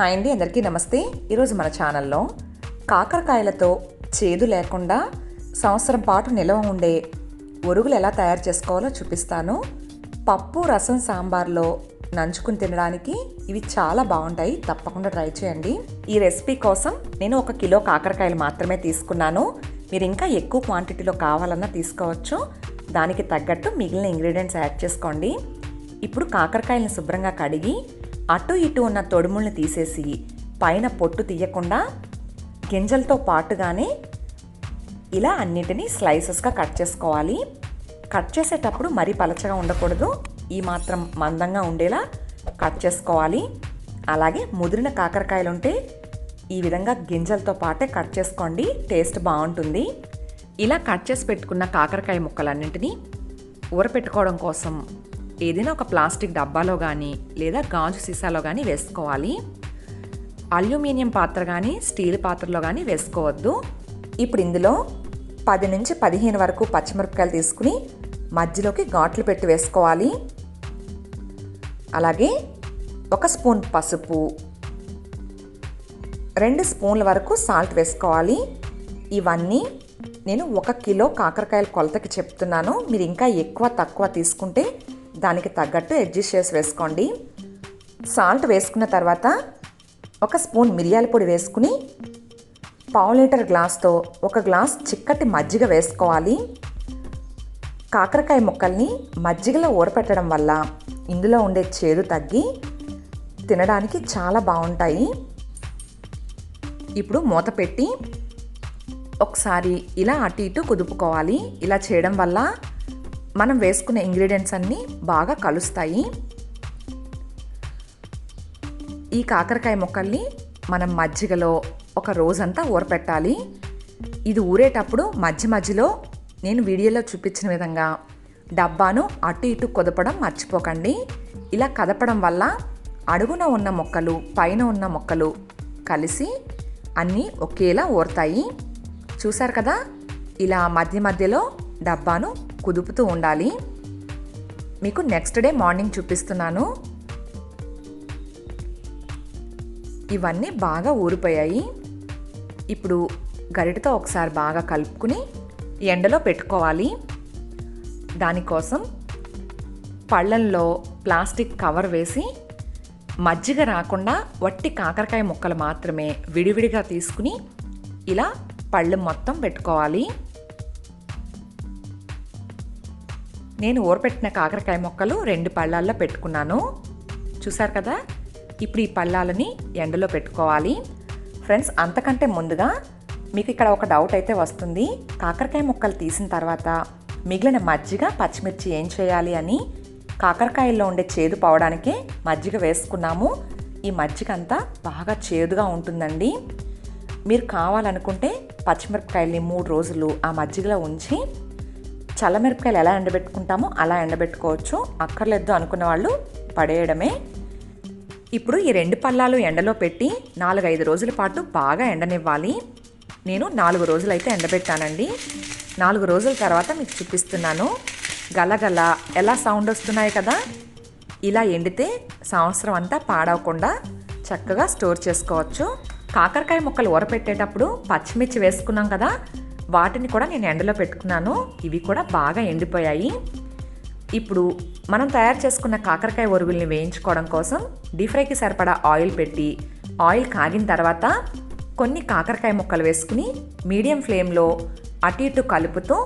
Hi అండి అందరికీ నమస్తే. ఈరోజు మన ఛానల్లో కాకరకాయలతో చేదు లేకుండా సంవత్సరం పాటు నిల్వ ఉండే ఒరుగులు ఎలా తయారు చేసుకోవాలో చూపిస్తాను. పప్పు రసం సాంబార్లో నంచుకుని తినడానికి ఇవి చాలా బాగుంటాయి. తప్పకుండా ట్రై చేయండి. ఈ రెసిపీ కోసం నేను ఒక కిలో కాకరకాయలు మాత్రమే తీసుకున్నాను. మీరు ఇంకా ఎక్కువ క్వాంటిటీలో కావాలన్నా తీసుకోవచ్చు. దానికి తగ్గట్టు మిగిలిన ఇంగ్రీడియంట్స్ యాడ్ చేసుకోండి. ఇప్పుడు కాకరకాయలను శుభ్రంగా కడిగి అటు ఇటు ఉన్న తొడుముల్ని తీసేసి పైన పొట్టు తీయకుండా గింజలతో పాటుగానే ఇలా అన్నిటినీ స్లైసెస్గా కట్ చేసుకోవాలి. కట్ చేసేటప్పుడు మరీ పలచగా ఉండకూడదు. ఈ మాత్రం మందంగా ఉండేలా కట్ చేసుకోవాలి. అలాగే ముదిరిన కాకరకాయలు ఉంటే ఈ విధంగా గింజలతో పాటే కట్ చేసుకోండి. టేస్ట్ బాగుంటుంది. ఇలా కట్ చేసి పెట్టుకున్న కాకరకాయ ముక్కలన్నింటినీ ఊరపెట్టుకోవడం కోసం ఏదైనా ఒక ప్లాస్టిక్ డబ్బాలో కానీ లేదా గాజు సీసాలో కానీ వేసుకోవాలి. అల్యూమినియం పాత్ర కానీ స్టీల్ పాత్రలో కానీ వేసుకోవద్దు. ఇప్పుడు ఇందులో పది నుంచి పదిహేను వరకు పచ్చిమిరపకాయలు తీసుకుని మధ్యలోకి ఘాట్లు పెట్టి వేసుకోవాలి. అలాగే ఒక స్పూన్ పసుపు రెండు స్పూన్ల వరకు సాల్ట్ వేసుకోవాలి. ఇవన్నీ నేను ఒక కిలో కాకరకాయల కొలతకి చెప్తున్నాను. మీరు ఇంకా ఎక్కువ తక్కువ తీసుకుంటే దానికి తగ్గట్టు అడ్జస్ట్ చేసి వేసుకోండి. సాల్ట్ వేసుకున్న తర్వాత ఒక స్పూన్ మిరియాల పొడి వేసుకుని పావు లీటర్ గ్లాస్తో ఒక గ్లాస్ చిక్కటి మజ్జిగ వేసుకోవాలి. కాకరకాయ ముక్కల్ని మజ్జిగలో ఊరపెట్టడం వల్ల ఇందులో ఉండే చేదు తగ్గి తినడానికి చాలా బాగుంటాయి. ఇప్పుడు మూత పెట్టి ఒకసారి ఇలా అటు ఇటు కుదుపుకోవాలి. ఇలా చేయడం వల్ల మనం వేసుకునే ఇంగ్రీడియంట్స్ అన్నీ బాగా కలుస్తాయి. ఈ కాకరకాయ మొక్కల్ని మనం మజ్జిగలో ఒక రోజంతా ఊరపెట్టాలి. ఇది ఊరేటప్పుడు మధ్య మధ్యలో నేను వీడియోలో చూపించిన విధంగా డబ్బాను అటు ఇటు కుదపడం మర్చిపోకండి. ఇలా కదపడం వల్ల అడుగున ఉన్న మొక్కలు పైన ఉన్న మొక్కలు కలిసి అన్నీ ఒకేలా ఊరుతాయి. చూసారు కదా? ఇలా మధ్య మధ్యలో డబ్బాను కుదుపుతూ ఉండాలి. మీకు నెక్స్ట్ డే మార్నింగ్ చూపిస్తున్నాను. ఇవన్నీ బాగా ఊరిపోయాయి. ఇప్పుడు గరిటతో ఒకసారి బాగా కలుపుకుని ఎండలో పెట్టుకోవాలి. దానికోసం పళ్ళల్లో ప్లాస్టిక్ కవర్ వేసి మజ్జిగ రాకుండా వట్టి కాకరకాయ ముక్కలు మాత్రమే విడివిడిగా తీసుకుని ఇలా పళ్ళు మొత్తం పెట్టుకోవాలి. నేను ఊరపెట్టిన కాకరకాయ మొక్కలు రెండు పళ్ళాల్లో పెట్టుకున్నాను. చూసారు కదా? ఇప్పుడు ఈ పళ్ళాలని ఎండలో పెట్టుకోవాలి. ఫ్రెండ్స్ అంతకంటే ముందుగా మీకు ఇక్కడ ఒక డౌట్ అయితే వస్తుంది. కాకరకాయ ముక్కలు తీసిన తర్వాత మిగిలిన మజ్జిగ పచ్చిమిర్చి ఏం చేయాలి అని కాకరకాయల్లో ఉండే చేదు పోవడానికే మజ్జిగ వేసుకున్నాము. ఈ మజ్జిగ అంతా బాగా చేదుగా ఉంటుందండి. మీరు కావాలనుకుంటే పచ్చిమిరపకాయల్ని మూడు రోజులు ఆ మజ్జిగలో ఉంచి చల్లమిరపకాయలు ఎలా ఎండబెట్టుకుంటామో అలా ఎండబెట్టుకోవచ్చు. అక్కర్లేదు అనుకున్న వాళ్ళు పడేయడమే. ఇప్పుడు ఈ రెండు పళ్ళాలు ఎండలో పెట్టి నాలుగైదు రోజుల పాటు బాగా ఎండనివ్వాలి. నేను నాలుగు రోజులు అయితే ఎండబెట్టానండి. నాలుగు రోజుల తర్వాత మీకు చూపిస్తున్నాను. గలగల ఎలా సౌండ్ వస్తున్నాయి కదా? ఇలా ఎండితే సంవత్సరం అంతా పాడవకుండా చక్కగా స్టోర్ చేసుకోవచ్చు. కాకరకాయ ముక్కలు ఊరపెట్టేటప్పుడు పచ్చిమిర్చి వేసుకున్నాం కదా వాటిని కూడా నేను ఎండలో పెట్టుకున్నాను. ఇవి కూడా బాగా ఎండిపోయాయి. ఇప్పుడు మనం తయారు చేసుకున్న కాకరకాయ ఒరుగుల్ని వేయించుకోవడం కోసం డీప్ ఫ్రైకి సరిపడా ఆయిల్ పెట్టి ఆయిల్ కాగిన తర్వాత కొన్ని కాకరకాయ ముక్కలు వేసుకుని మీడియం ఫ్లేమ్లో అటు ఇటు కలుపుతూ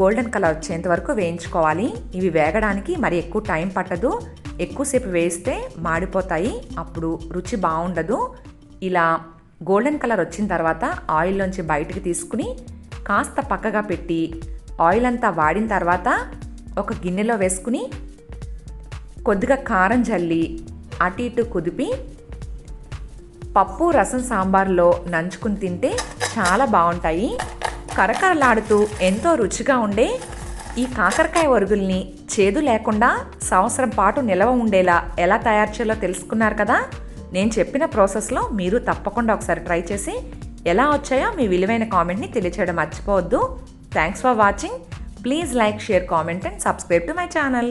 గోల్డెన్ కలర్ వచ్చేంత వరకు వేయించుకోవాలి. ఇవి వేగడానికి మరి ఎక్కువ టైం పట్టదు. ఎక్కువసేపు వేస్తే మాడిపోతాయి. అప్పుడు రుచి బాగుండదు. ఇలా గోల్డెన్ కలర్ వచ్చిన తర్వాత ఆయిల్లోంచి బయటికి తీసుకుని కాస్త పక్కగా పెట్టి ఆయిల్ అంతా వాడిన తర్వాత ఒక గిన్నెలో వేసుకుని కొద్దిగా కారం జల్లి అటు ఇటు కుదిపి పప్పు రసం సాంబార్లో నంచుకుని తింటే చాలా బాగుంటాయి. కరకరలాడుతూ ఎంతో రుచిగా ఉండే ఈ కాకరకాయ వరుగుల్ని చేదు లేకుండా సంవత్సరం పాటు నిలవ ఉండేలా ఎలా తయారు చేయాలో తెలుసుకున్నారు కదా? నేను చెప్పిన ప్రాసెస్లో మీరు తప్పకుండా ఒకసారి ట్రై చేసి ఎలా వచ్చాయో మీ విలువైన కామెంట్ని తెలియచేయడం మర్చిపోవద్దు. Thanks for watching please like share comment and subscribe to my channel